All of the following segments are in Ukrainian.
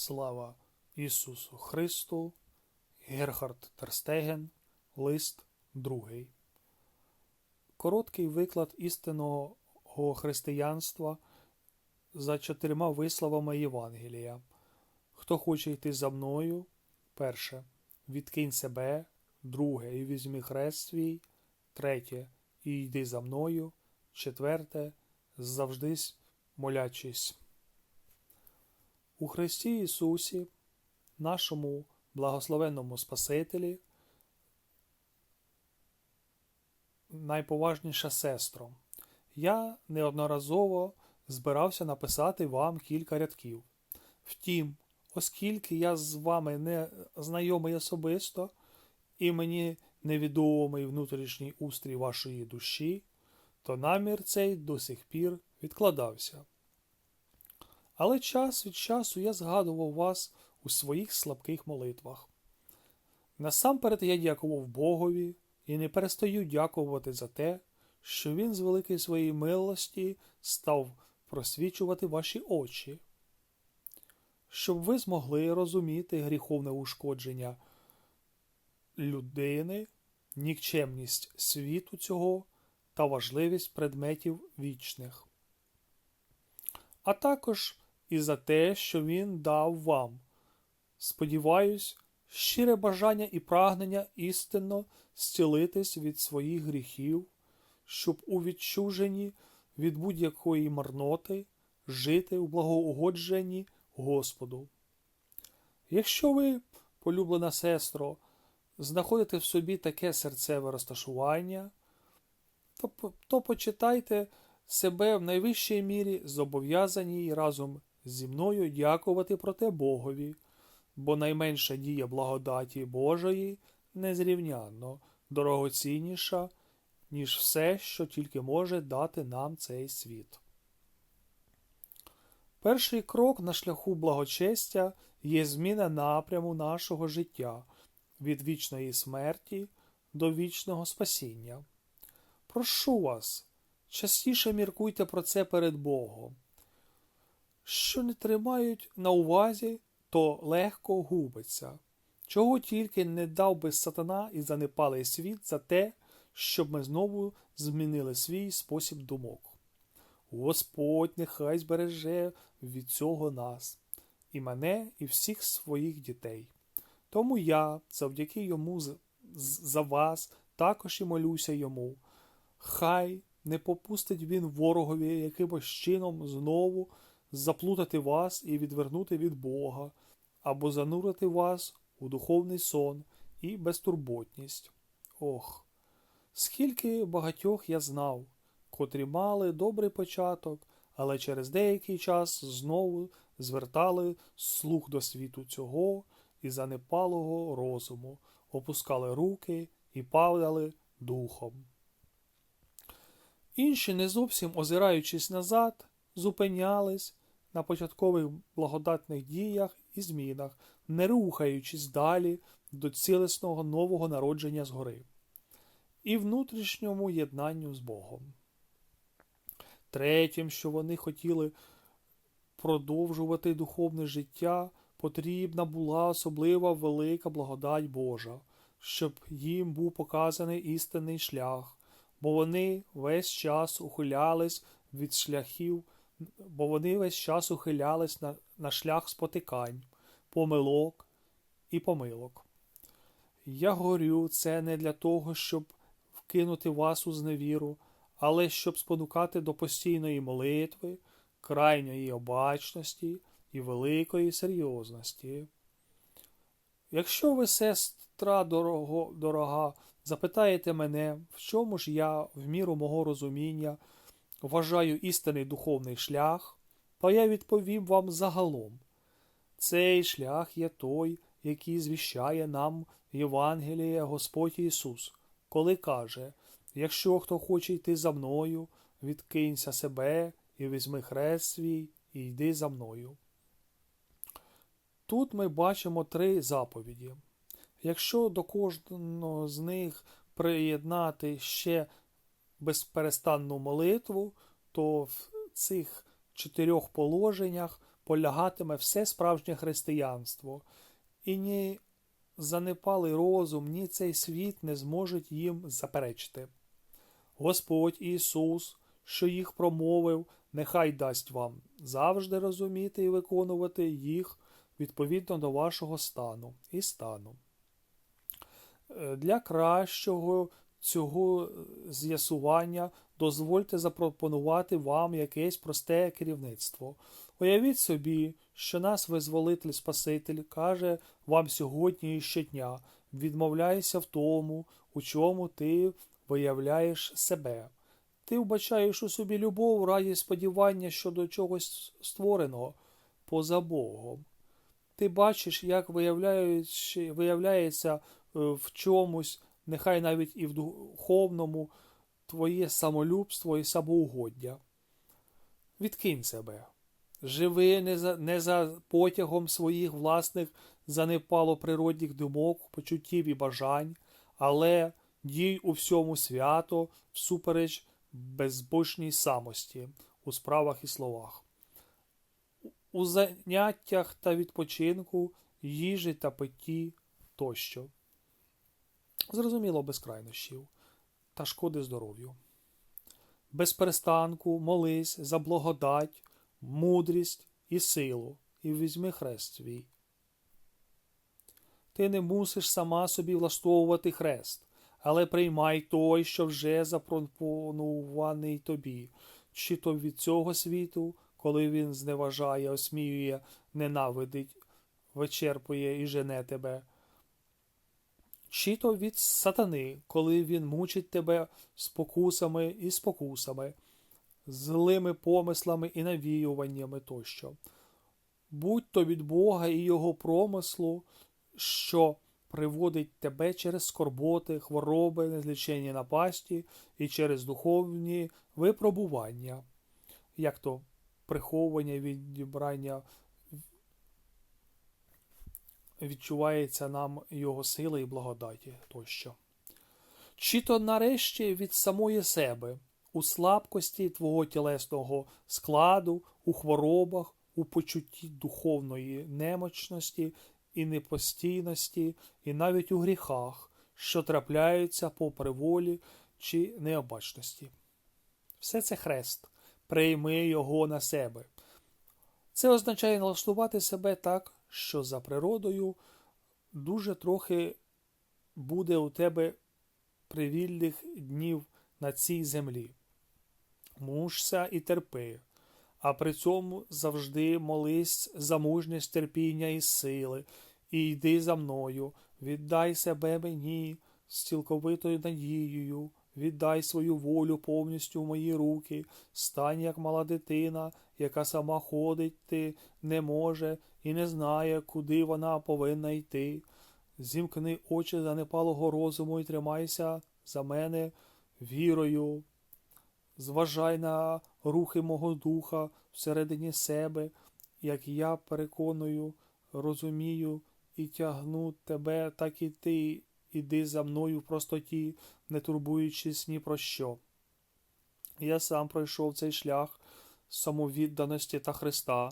Слава Ісусу Христу, Герхард Терстеген, лист 2. Короткий виклад істинного християнства за чотирма висловами Євангелія. Хто хоче йти за мною, перше. Відкинь себе, друге, і візьми хрест свій, третє, і йди за мною, четверте, завжди молячись. У Христі Ісусі, нашому благословенному Спасителі, найповажніша сестро, я неодноразово збирався написати вам кілька рядків. Втім, оскільки я з вами не знайомий особисто і мені невідомий внутрішній устрій вашої душі, то намір цей до сих пір відкладався. Але час від часу я згадував вас у своїх слабких молитвах. Насамперед я дякував Богові і не перестаю дякувати за те, що Він з великої своєї милості став просвічувати ваші очі, щоб ви змогли розуміти гріховне ушкодження людини, нікчемність світу цього та важливість предметів вічних. А також і за те, що він дав вам. Сподіваюсь, щире бажання і прагнення істинно зцілитись від своїх гріхів, щоб у відчуженні від будь-якої марноти жити у благоугодженні Господу. Якщо ви, полюблена сестро, знаходите в собі таке серцеве розташування, то, то почитайте себе в найвищій мірі зобов'язані разом зі мною дякувати про те Богові, бо найменша дія благодаті Божої незрівнянно дорогоцінніша, ніж все, що тільки може дати нам цей світ. Перший крок на шляху благочестя є зміна напряму нашого життя від вічної смерті до вічного спасіння. Прошу вас, частіше міркуйте про це перед Богом. Що не тримають на увазі, то легко губиться. Чого тільки не дав би сатана і занепалий світ за те, щоб ми знову змінили свій спосіб думок. Господь нехай збереже від цього нас, і мене, і всіх своїх дітей. Тому я, завдяки йому за вас, також і молюся йому. Хай не попустить він ворогові якимось чином знову заплутати вас і відвернути від Бога, або занурити вас у духовний сон і безтурботність. Ох, скільки багатьох я знав, котрі мали добрий початок, але через деякий час знову звертали слух до світу цього і занепалого розуму, опускали руки і падали духом. Інші, не зовсім озираючись назад, зупинялись на початкових благодатних діях і змінах, не рухаючись далі до цілісного нового народження згори і внутрішньому єднанню з Богом. Третім, що вони хотіли продовжувати духовне життя, потрібна була особлива велика благодать Божа, щоб їм був показаний істинний шлях, бо вони весь час ухилялись від шляхів, бо вони весь час ухилялись на, на шлях спотикань, помилок і помилок. Я горю це не для того, щоб вкинути вас у зневіру, але щоб спонукати до постійної молитви, крайньої обачності і великої серйозності. Якщо ви, сестра дорого, дорога, запитаєте мене, в чому ж я, в міру мого розуміння, вважаю істинний духовний шлях, то я відповім вам загалом. Цей шлях є той, який звіщає нам Євангеліє Господь Ісус, коли каже Якщо хто хоче йти за мною, відкинься себе і візьми хрест свій, і йди за мною. Тут ми бачимо три заповіді. Якщо до кожного з них приєднати ще безперестанну молитву, то в цих чотирьох положеннях полягатиме все справжнє християнство, і ні занепалий розум, ні цей світ не зможуть їм заперечити. Господь Ісус, що їх промовив, нехай дасть вам завжди розуміти і виконувати їх відповідно до вашого стану і стану. Е, Для кращого цього з'ясування дозвольте запропонувати вам якесь просте керівництво. Уявіть собі, що нас визволитель Спаситель каже вам сьогодні і щодня, відмовляйся в тому, у чому ти виявляєш себе. Ти вбачаєш у собі любов, радість сподівання щодо чогось створеного поза Богом. Ти бачиш, як виявляється в чомусь, нехай навіть і в духовному, твоє самолюбство і самоугоддя. Відкинь себе. Живи не за, не за потягом своїх власних занепалоприродних думок, почуттів і бажань, але дій у всьому свято, всупереч безбожній самості у справах і словах. У заняттях та відпочинку, їжі та питті тощо. Зрозуміло, без крайнощів та шкоди здоров'ю. Без перестанку молись за благодать, мудрість і силу, і візьми хрест свій. Ти не мусиш сама собі влаштовувати хрест, але приймай той, що вже запропонований тобі, чи то від цього світу, коли він зневажає, осміює, ненавидить, вичерпує і жене тебе чи то від сатани, коли він мучить тебе спокусами і спокусами, злими помислами і навіюваннями тощо. Будь то від Бога і Його промислу, що приводить тебе через скорботи, хвороби, незліченні напасті і через духовні випробування, як то приховування відібрання відчувається нам Його сили і благодаті тощо. Чи то нарешті від самої себе, у слабкості твого тілесного складу, у хворобах, у почутті духовної немочності і непостійності, і навіть у гріхах, що трапляються по приволі чи необачності. Все це хрест, прийми його на себе. Це означає налаштувати себе так, що за природою дуже трохи буде у тебе привільних днів на цій землі. Мужся і терпи, а при цьому завжди молись за мужність терпіння і сили, і йди за мною, віддай себе мені з цілковитою надією, віддай свою волю повністю в мої руки, стань як мала дитина, яка сама ходити не може і не знає, куди вона повинна йти. Зімкни очі занепалого розуму і тримайся за мене вірою. Зважай на рухи мого духа всередині себе, як я переконую, розумію і тягну тебе, так і ти іди за мною в простоті, не турбуючись ні про що. Я сам пройшов цей шлях самовідданості та Христа,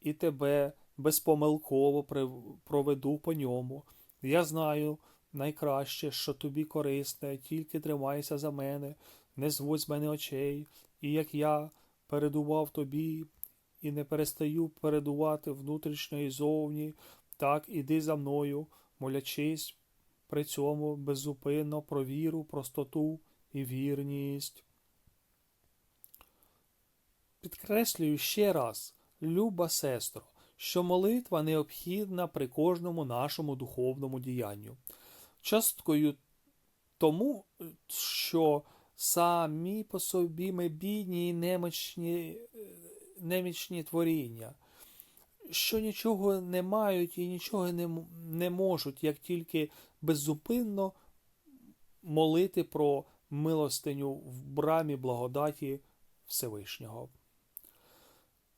і тебе безпомилково проведу по ньому. Я знаю найкраще, що тобі корисне, тільки тримайся за мене, не зводь мене очей, і як я передував тобі і не перестаю передувати внутрішньо і зовні, так іди за мною, молячись при цьому беззупинно про віру, простоту і вірність. Підкреслюю ще раз, люба сестро, що молитва необхідна при кожному нашому духовному діянню. Часткою тому, що самі по собі ми бідні і немічні, немічні творіння, що нічого не мають і нічого не, не можуть, як тільки беззупинно молити про милостиню в брамі благодаті Всевишнього.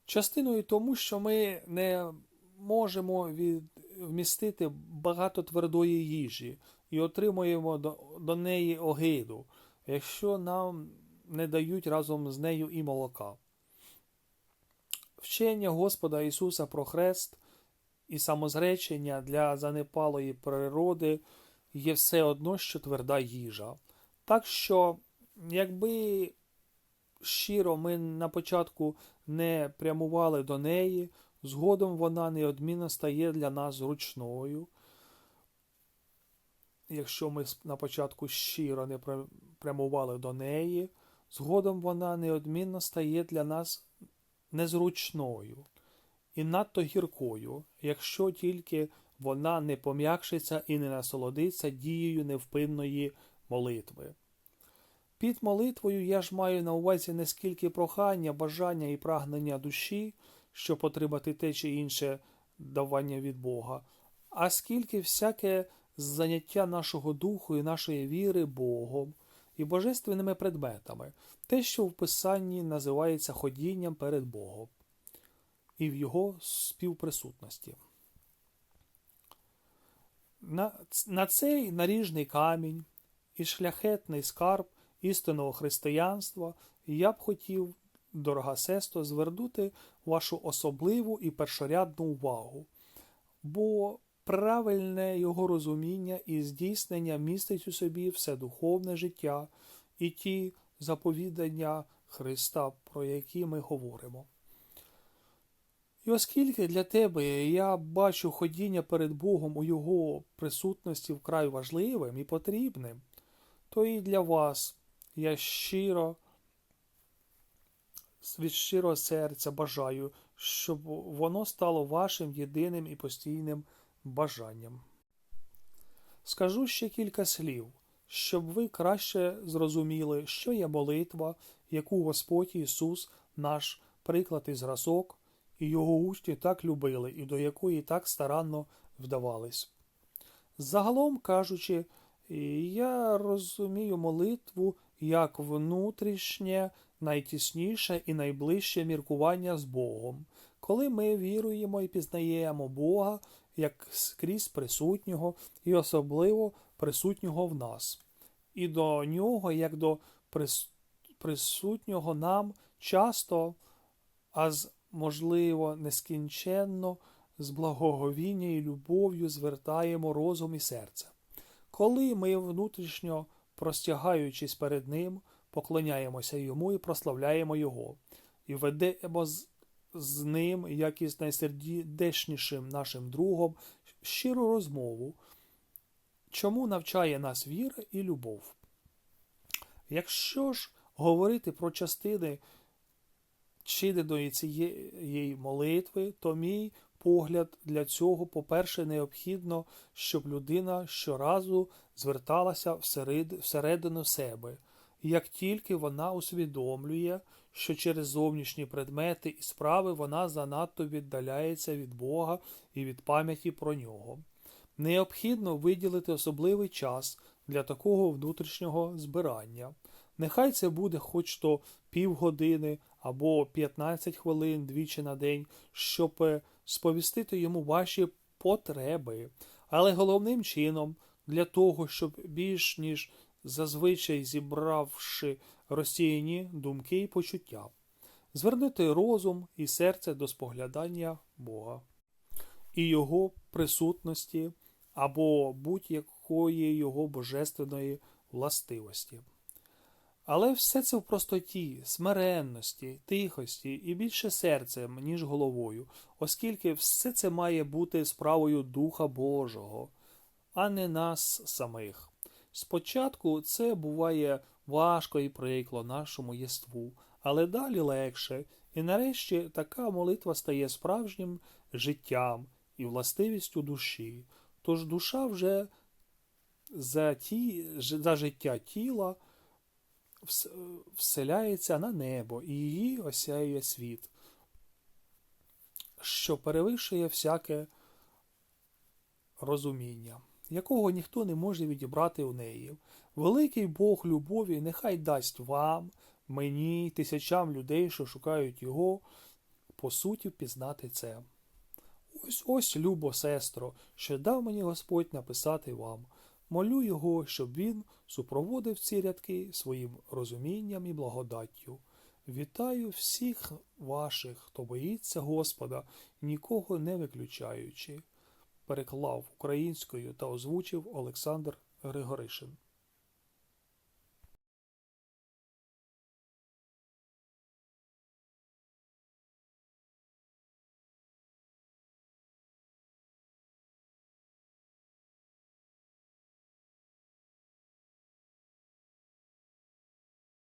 Частиною тому, що ми не можемо від... вмістити багато твердої їжі і отримуємо до, до неї огиду, якщо нам не дають разом з нею і молока. Вчення Господа Ісуса про хрест і самозречення для занепалої природи є все одно, що тверда їжа. Так що, якби щиро ми на початку не прямували до неї, згодом вона неодмінно стає для нас зручною. Якщо ми на початку щиро не прямували до неї, згодом вона неодмінно стає для нас незручною і надто гіркою, якщо тільки вона не пом'якшиться і не насолодиться дією невпинної молитви. Під молитвою я ж маю на увазі не скільки прохання, бажання і прагнення душі, щоб отримати те чи інше давання від Бога, а скільки всяке заняття нашого духу і нашої віри Богом і божественними предметами, те, що в Писанні називається ходінням перед Богом і в Його співприсутності. На, на цей наріжний камінь і шляхетний скарб істинного християнства я б хотів, дорога сесто, звернути вашу особливу і першорядну увагу, бо правильне його розуміння і здійснення містить у собі все духовне життя і ті заповідання Христа, про які ми говоримо. І оскільки для тебе я бачу ходіння перед Богом у Його присутності вкрай важливим і потрібним, то і для вас я щиро, від щирого серця бажаю, щоб воно стало вашим єдиним і постійним бажанням. Скажу ще кілька слів, щоб ви краще зрозуміли, що є молитва, яку Господь Ісус, наш приклад і зразок, і його учні так любили і до якої так старанно вдавались. Загалом кажучи, я розумію молитву як внутрішнє, найтісніше і найближче міркування з Богом, коли ми віруємо і пізнаємо Бога як скрізь присутнього і особливо присутнього в нас, і до нього, як до присутнього нам часто, а з, можливо, нескінченно, з благоговіння і любов'ю звертаємо розум і серце. Коли ми внутрішньо простягаючись перед Ним, поклоняємося йому і прославляємо Його, і ведемо з, з ним, як із найсердечнішим нашим другом, щиру розмову, чому навчає нас віра і любов. Якщо ж говорити про частини чиненої цієї молитви, то мій погляд для цього, по-перше, необхідно, щоб людина щоразу зверталася всередину себе, як тільки вона усвідомлює, що через зовнішні предмети і справи вона занадто віддаляється від Бога і від пам'яті про нього. Необхідно виділити особливий час для такого внутрішнього збирання. Нехай це буде хоч то півгодини або 15 хвилин двічі на день, щоб сповістити йому ваші потреби, але головним чином для того, щоб більш ніж зазвичай зібравши розсіяні думки і почуття, звернути розум і серце до споглядання Бога і Його присутності або будь-якої Його божественної властивості. Але все це в простоті, смиренності, тихості і більше серцем, ніж головою, оскільки все це має бути справою Духа Божого, а не нас самих. Спочатку це буває важко і прикло нашому єству, але далі легше, і нарешті така молитва стає справжнім життям і властивістю душі. Тож душа вже за, ті, за життя тіла вселяється на небо і її осяює світ, що перевищує всяке розуміння, якого ніхто не може відібрати у неї. Великий Бог любові нехай дасть вам, мені, тисячам людей, що шукають його, по суті, пізнати це. Ось ось, любо, сестро, що дав мені Господь написати вам. Молю його, щоб він супроводив ці рядки своїм розумінням і благодаттю. Вітаю всіх ваших, хто боїться Господа, нікого не виключаючи. Переклав українською та озвучив Олександр Григоришин.